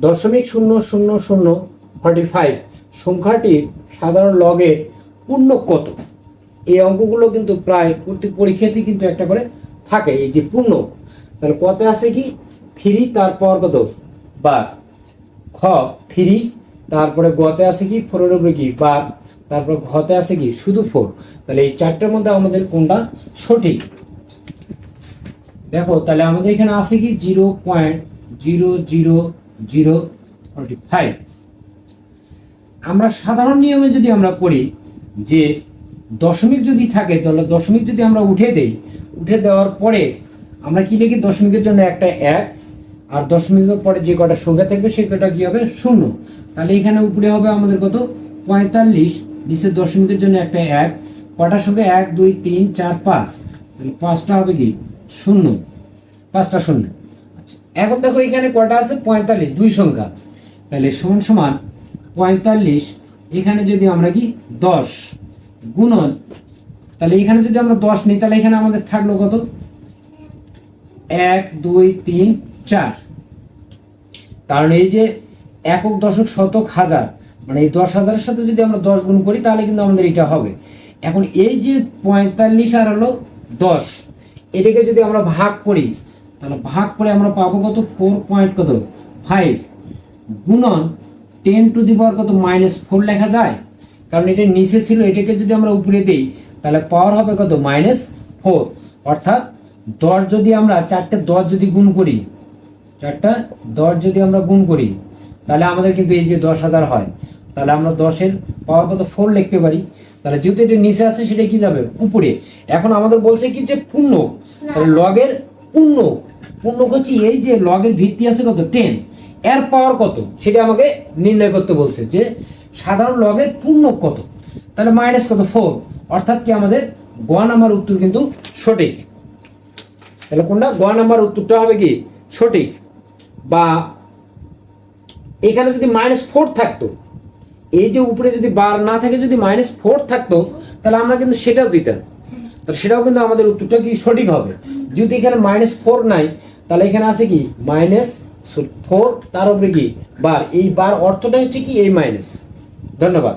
দশমিক শূন্য শূন্য শূন্য ফর্টি ফাইভ সংখ্যাটির সাধারণ লগে পূর্ণ কত? এই অঙ্কগুলো কিন্তু প্রায় প্রতি পরীক্ষাতেই কিন্তু একটা করে থাকে, এই যে পূর্ণ। তাহলে কত আছে কি? থ্রি তারপর কত? বা খ থ্রি। তারপরে গতে আছে কি? ফোরের উপরে কি? বা তারপর ঘতে আছে কি? শুধু ফোর তাহলে এই চারটার মধ্যে আমাদের কোনটা? সঠিক। দেখো, তাহলে আমাদের এখানে আছে কি? Zero point zero zero zero forty five. আমরা সাধারণ নিয়মে যদি আমরা পড়ি যে দশমিক যদি থাকে তাহলে দশমিক যদি আমরা উঠে দেই উঠে দেওয়ার পরে আমরা কি লিখি? দশমিকের জন্য একটা এক আর দশমিকের পরে যে কটা সংখ্যা থাকবে সে কটা কি হবে? শূন্য। তাহলে এখানে উপরে হবে আমাদের কত? পঁয়তাল্লিশ। নিচে দশমিকের জন্য একটা এক কটার সঙ্গে এক দুই তিন চার পাঁচ। তাহলে পাঁচটা হবে কি? শূন্য। পাঁচটা শূন্য। এখন দেখো এখানে কটা আছে? পঁয়তাল্লিশ, দুই সংখ্যা। তাহলে সমান সমান পঁয়তাল্লিশ, এখানে যদি আমরা কি? দশ গুণন, তাহলে এখানে যদি আমরা দশ নিই, তাহলে এখানে আমাদের থাকল কত? এক, দুই, তিন, চার। কারণ এই যে একক, দশক, শতক, হাজার মানে এই দশ হাজারের সাথে যদি আমরা দশ গুণ করি, তাহলে কিন্তু আমাদের এটা হবে। এখন এই যে পঁয়তাল্লিশ আর হলো দশ, এটাকে যদি আমরা ভাগ করি তাহলে ভাগ করে আমরা পাবো কত? ফোর পয়েন্ট কত? ফাইভ গুণন টেন টু দি পাওয়ার কত? মাইনাস ফোর লেখা যায়। কারণ এটা নিচে ছিল এটাকে যদি আমরা উপরে দিই তাহলে পাওয়ার হবে কত? মাইনাস ফোর অর্থাৎ দশ যদি আমরা চারটে দশ যদি গুণ করি চারটা দশ যদি আমরা গুণ করি তাহলে আমাদের কিন্তু এই যে দশ হাজার হয় তাহলে আমরা দশের পাওয়ার কত? ফোর লিখতে পারি। তাহলে যেহেতু এটা নিচে আছে সেটা কি যাবে? উপরে। এখন আমাদের বলছে কি যে পূর্ণ। তাহলে লগের পূর্ণ পূর্ণ হচ্ছে এই যে লগের ভিত্তি আছে কত? টেন এর পাওয়ার কত? সেটা আমাকে নির্ণয় করতে বলছে যে সাধারণ লগের কত? তাহলে মাইনাস কত? ফোর অর্থাৎ কি আমাদের গ নাম্বার উত্তর কিন্তু সঠিক। তাহলে কোনটা? গ নাম্বার উত্তরটা হবে কি? সঠিক। বা এখানে যদি মাইনাস ফোর থাকতো, এই যে উপরে যদি বার না থাকে, যদি মাইনাস ফোর থাকতো, তাহলে আমরা কিন্তু সেটাও দিতাম। তাহলে সেটাও কিন্তু আমাদের উত্তরটা কি সঠিক হবে? যদি এখানে মাইনাস ফোর নাই, তাহলে এখানে আছে কি? মাইনাস ফোর তার উপরে কি? বার এই বার অর্থটা হচ্ছে কি? এই মাইনাস ধন্যবাদ।